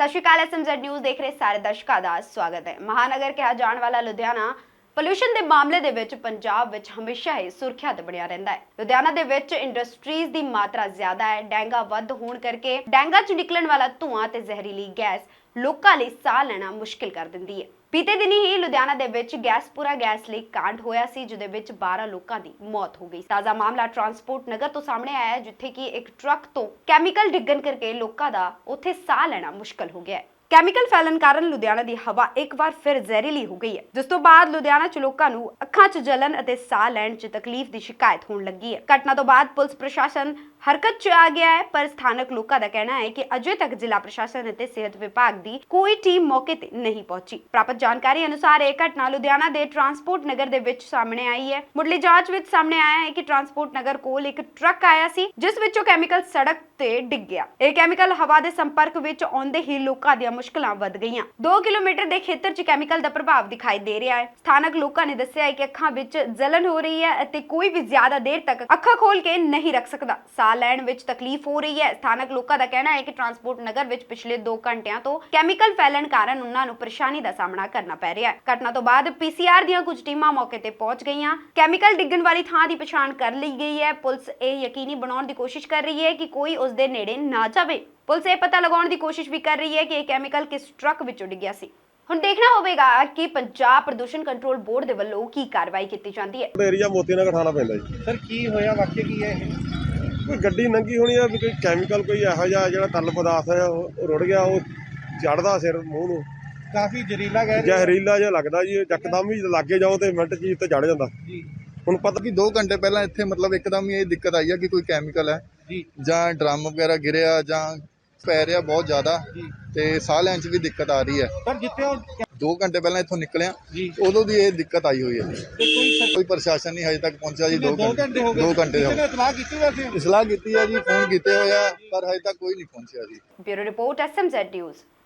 ਸਤਿ ਸ਼੍ਰੀ ਅਕਾਲ SMZ news ਦੇਖ ਰਹੇ ਸਾਰੇ ਦਰਸ਼ਕਾਂ ਦਾ ਸਵਾਗਤ ਹੈ। ਮਹਾਨਗਰ ਕਿਹਾ ਜਾਣ ਵਾਲਾ ਲੁਧਿਆਣਾ, ਪੋਲੂਸ਼ਨ ਦੇ ਮਾਮਲੇ ਦੇ ਵਿੱਚ ਪੰਜਾਬ ਵਿੱਚ ਹਮੇਸ਼ਾ ਹੀ ਸੁਰੱਖਿਆ ਬਣਿਆ ਰਹਿੰਦਾ ਹੈ। ਲੁਧਿਆਣਾ ਦੇ ਵਿੱਚ ਇੰਡਸਟਰੀਜ਼ ਦੀ ਮਾਤਰਾ ਜ਼ਿਆਦਾ ਹੈ, ਡੈਂਗਾ ਵੱਧ ਹੋਣ ਕਰਕੇ ਡੈਂਗਾ ਚ ਨਿਕਲਣ ਵਾਲਾ ਧੂਆਂ ਤੇ ਜ਼ਹਿਰੀਲੀ ਗੈਸ ਲੋਕਾਂ ਲਈ ਸਾਹ ਲੈਣਾ ਮੁਸ਼ਕਿਲ ਕਰ ਦਿੰਦੀ ਹੈ। ਬੀਤੇ ਦਿਨੀ ਹੀ ਲੁਧਿਆਣਾ ਦੇ ਵਿੱਚ ਗੈਸਪੁਰਾ ਗੈਸ ਲੀਕ ਕਾਂਡ ਹੋਇਆ ਸੀ, ਜਿਹਦੇ ਵਿੱਚ 12 ਲੋਕਾਂ ਦੀ ਮੌਤ ਹੋ ਗਈ। ਤਾਜ਼ਾ ਮਾਮਲਾ ਟਰਾਂਸਪੋਰਟ ਨਗਰ ਤੋਂ ਸਾਹਮਣੇ ਆਇਆ ਹੈ, ਜਿੱਥੇ ਕਿ ਇੱਕ ਟਰੱਕ ਤੋਂ ਕੈਮੀਕਲ ਡਿੱਗਣ ਕਰਕੇ ਲੋਕਾਂ ਦਾ ਉੱਥੇ ਸਾਹ ਲੈਣਾ ਮੁਸ਼ਕਲ ਹੋ ਗਿਆ ਹੈ। ਕੈਮੀਕਲ ਫੈਲਣ ਕਾਰਨ ਲੁਧਿਆਣਾ ਦੀ ਹਵਾ ਇੱਕ ਵਾਰ ਫਿਰ ਜ਼ਹਿਰੀਲੀ ਹੋ ਗਈ ਹੈ, ਜਿਸ ਤੋਂ ਬਾਅਦ ਲੁਧਿਆਣਾ 'ਚ ਲੋਕਾਂ ਨੂੰ ਅੱਖਾਂ 'ਚ ਜਲਨ ਅਤੇ ਸਾਹ ਲੈਣ 'ਚ ਤਕਲੀਫ ਦੀ ਸ਼ਿਕਾਇਤ ਹੋਣ ਲੱਗੀ ਹੈ। ਘਟਨਾ ਤੋਂ ਬਾਅਦ ਪੁਲਿਸ ਪ੍ਰਸ਼ਾਸਨ ਹਰਕਤ 'ਚ ਆ ਗਿਆ ਹੈ, ਪਰ ਸਥਾਨਕ ਲੋਕਾਂ ਦਾ ਕਹਿਣਾ ਹੈ ਕਿ ਅਜੇ ਤੱਕ ਜ਼ਿਲ੍ਹਾ ਪ੍ਰਸ਼ਾਸਨ ਅਤੇ ਸਿਹਤ ਵਿਭਾਗ ਦੀ ਕੋਈ ਟੀਮ ਮੌਕੇ ਤੇ ਨਹੀਂ ਪਹੁੰਚੀ। ਪ੍ਰਾਪਤ ਜਾਣਕਾਰੀ ਅਨੁਸਾਰ ਇਹ ਘਟਨਾ ਲੁਧਿਆਣਾ ਦੇ ਟਰਾਂਸਪੋਰਟ ਨਗਰ ਦੇ ਵਿੱਚ ਸਾਹਮਣੇ ਆਈ ਹੈ। ਮੁੱਢਲੀ ਜਾਂਚ ਵਿੱਚ ਸਾਹਮਣੇ ਆਇਆ ਹੈ ਕਿ ਟਰਾਂਸਪੋਰਟ ਨਗਰ ਕੋਲ ਇੱਕ ਟਰੱਕ ਆਇਆ ਸੀ, ਜਿਸ ਵਿੱਚੋਂ ਕੈਮੀਕਲ ਸੜਕ ਤੇ ਡਿੱਗ ਗਿਆ। ਇਹ ਕੈਮੀਕਲ ਹਵਾ ਦੇ ਸੰਪਰਕ ਵਿੱਚ ਆਉਂਦੇ ਹੀ ਲੋਕਾਂ ਦੀਆਂ ਮੁਸ਼ਕਲਾਂ ਵੱਧ ਗਈਆਂ। 2 ਕਿਲੋਮੀਟਰ ਦੇ ਖੇਤਰ 'ਚ ਕੈਮੀਕਲ ਦਾ ਪ੍ਰਭਾਵ ਦਿਖਾਈ ਦੇ ਰਿਹਾ ਹੈ। ਸਥਾਨਕ ਲੋਕਾਂ ਨੇ ਦੱਸਿਆ ਹੈ ਕਿ ਅੱਖਾਂ ਵਿੱਚ ਜਲਨ ਹੋ ਰਹੀ ਹੈ ਅਤੇ ਕੋਈ ਵੀ ਜ਼ਿਆਦਾ ਦੇਰ ਤੱਕ ਅੱਖਾਂ ਖੋਲ ਕੇ ਨਹੀਂ ਰੱਖ ਸਕਦਾ। ਸਾਹ ਲੈਣ ਵਿੱਚ ਤਕਲੀਫ ਹੋ ਰਹੀ ਹੈ। ਸਥਾਨਕ ਲੋਕਾਂ ਦਾ ਕਹਿਣਾ ਹੈ ਕਿ ਟਰਾਂਸਪੋਰਟ ਨਗਰ ਵਿੱਚ ਪਿਛਲੇ 2 ਘੰਟਿਆਂ ਤੋਂ ਕੈਮੀਕਲ ਫੈਲਣ ਕਾਰਨ ਉਹਨਾਂ ਨੂੰ ਪਰੇਸ਼ਾਨੀ ਦਾ ਸਾਹਮਣਾ ਕਰਨਾ ਪੈ ਰਿਹਾ ਹੈ। ਘਟਨਾ ਤੋਂ ਬਾਅਦ ਪੀਸੀਆਰ ਦੀਆਂ ਕੁਝ ਟੀਮਾਂ ਮੌਕੇ ਤੇ ਪਹੁੰਚ ਗਈਆਂ। ਕੈਮੀਕਲ ਡਿੱਗਣ ਵਾਲੀ ਥਾਂ ਦੀ ਪਛਾਣ ਕਰ ਲਈ ਗਈ ਹੈ। ਪੁਲਿਸ ਇਹ ਯਕੀਨੀ ਬਣਾਉਣ ਦੀ ਕੋਸ਼ਿਸ਼ ਕਰ ਰਹੀ ਹੈ ਕਿ ਕੋਈ ਉਸ ਦੇ ਨੇੜੇ ਨਾ ਜਾਵੇ। ਪੁਲਿਸ ਇਹ ਪਤਾ ਲਗਾਉਣ ਦੀ ਕੋਸ਼ਿਸ਼ ਵੀ ਕਰ ਰਹੀ ਹੈ ਕਿ ਇਹ ਕੈਮੀਕਲ ਕਿਸ ਟਰੱਕ ਵਿੱਚੋਂ ਡਿੱਗਿਆ ਸੀ। ਹੁਣ ਦੇਖਣਾ ਹੋਵੇਗਾ ਕਿ ਪੰਜਾਬ ਪ੍ਰਦੂਸ਼ਣ ਕੰਟਰੋਲ ਬੋਰਡ ਦੇ ਵੱਲੋਂ ਕੀ ਕਾਰਵਾਈ ਕੀਤੀ ਜਾਂਦੀ ਹੈ। ਏਰੀਆ ਮੋਤੀ ਨਗਰ ਥਾਣਾ ਪੈਂਦਾ ਜੀ। ਸਰ ਕੀ ਹੋਇਆ? ਵਾਕਿਆ ਕੀ ਹੈ ਇਹ? ਕੋਈ ਗੱਡੀ ਲੰਘੀ ਹੋਣੀ ਆ ਵੀ ਕੋਈ ਕੈਮੀਕਲ ਕੋਈ ਇਹੋ ਜਿਹਾ ਜਿਹੜਾ ਤਰਲ ਪਦਾਰਥ ਹੈ ਉਹ ਰੁੜ ਗਿਆ ਉਹ ਚੜਦਾ ਸਿਰ ਮੂੰਹ ਨੂੰ। ਕਾਫੀ ਜ਼ਹਿਰੀਲਾ ਗੈਸ ਜ਼ਹਿਰੀਲਾ ਜਿਹਾ ਲੱਗਦਾ ਜੀ ਯਕਦਮ ਹੀ ਲਾਗੇ ਜਾਓ ਤੇ ਮਿੰਟ ਚ ਹੀ ਤੇ ਚੜ ਜਾਂਦਾ। ਜੀ। ਹੁਣ ਪਤਾ ਕਿ 2 ਘੰਟੇ ਪਹਿਲਾਂ ਇੱਥੇ ਮਤਲਬ ਇੱਕਦਮ ਹੀ ਇਹ ਦਿੱਕਤ ਆਈ ਹੈ ਕਿ ਕੋਈ ਕੈਮੀਕਲ ਹੈ। ਜੀ। ਜਾਂ ਡਰਮ ਵਗੈਰਾ ਗਿਰਿਆ ਜਾਂ ਪੈ ਰਿਹਾ ਬਹੁਤ ਜ਼ਿਆਦਾ ਜੀ। ਤੇ ਸਾਹ ਲੈਣ 'ਚ ਵੀ ਦਿੱਕਤ ਆ ਰਹੀ ਹੈ। ਸਰ ਜਿੱਥੇ ਉਹ 2 ਘੰਟੇ ਪਹਿਲਾਂ ਇੱਥੋਂ ਨਿਕਲਿਆ ਜੀ। ਉਦੋਂ ਦੀ ਇਹ ਦਿੱਕਤ ਆਈ ਹੋਈ ਹੈ। ਤੇ ਕੋਈ ਸਰ ਕੋਈ ਪ੍ਰਸ਼ਾਸਨ ਨਹੀਂ ਹਜੇ ਤੱਕ ਪਹੁੰਚਿਆ ਜੀ 2 ਦੋ ਘੰਟੇ ਹੋ ਗਏ। 2 ਘੰਟੇ ਹੋ ਕਿਸੇ ਨੇ ਇਤਲਾਹ ਕੀਤੀ ਵੈਸੇ ਇਸਲਾਹ ਕੀਤੀ ਹੈ ਜੀ ਫੋਨ ਕੀਤੇ ਹੋਇਆ ਪਰ ਹਜੇ ਤੱਕ ਕੋਈ ਨਹੀਂ ਪਹੁੰਚਿਆ ਜੀ। Bureau report SMZ news